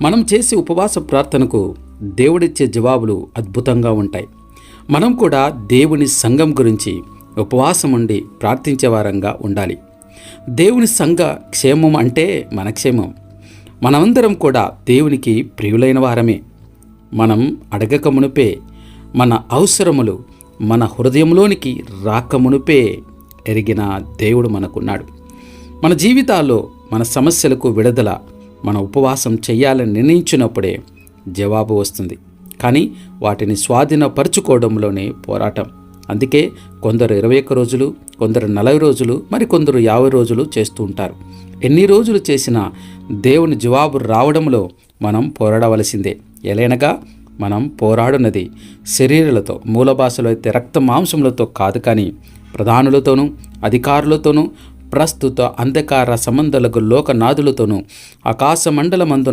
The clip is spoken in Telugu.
మనం చేసే ఉపవాస ప్రార్థనకు దేవుడిచ్చే జవాబులు అద్భుతంగా ఉంటాయి. మనం కూడా దేవుని సంఘం గురించి ఉపవాసం ఉండి ప్రార్థించే వారంగా ఉండాలి. దేవుని సంఘ క్షేమం అంటే మన క్షేమం. మనమందరం కూడా దేవునికి ప్రియులైన వారమే. మనం అడగక మునుపే మన అవసరములు మన హృదయంలోనికి రాక మునుపే ఎరిగిన దేవుడు మనకున్నాడు. మన జీవితాల్లో మన సమస్యలకు విడుదల మన ఉపవాసం చేయాలని నిర్ణయించినప్పుడే జవాబు వస్తుంది. కానీ వాటిని స్వాధీనపరుచుకోవడంలోనే పోరాటం. అందుకే కొందరు ఇరవై ఒక్క రోజులు కొందరు నలభై రోజులు మరికొందరు యాభై రోజులు చేస్తూ ఉంటారు. ఎన్ని రోజులు చేసినా దేవుని జవాబు రావడంలో మనం పోరాడవలసిందే. ఎలైనగా మనం పోరాడున్నది శరీరాలతో మూల భాషలో అయితే రక్త మాంసములతో కాదు కానీ ప్రధానులతోనూ అధికారులతోనూ ప్రస్తుత అంధకార సంబంధాలకు లోకనాథులతోనూ ఆకాశమండలమందు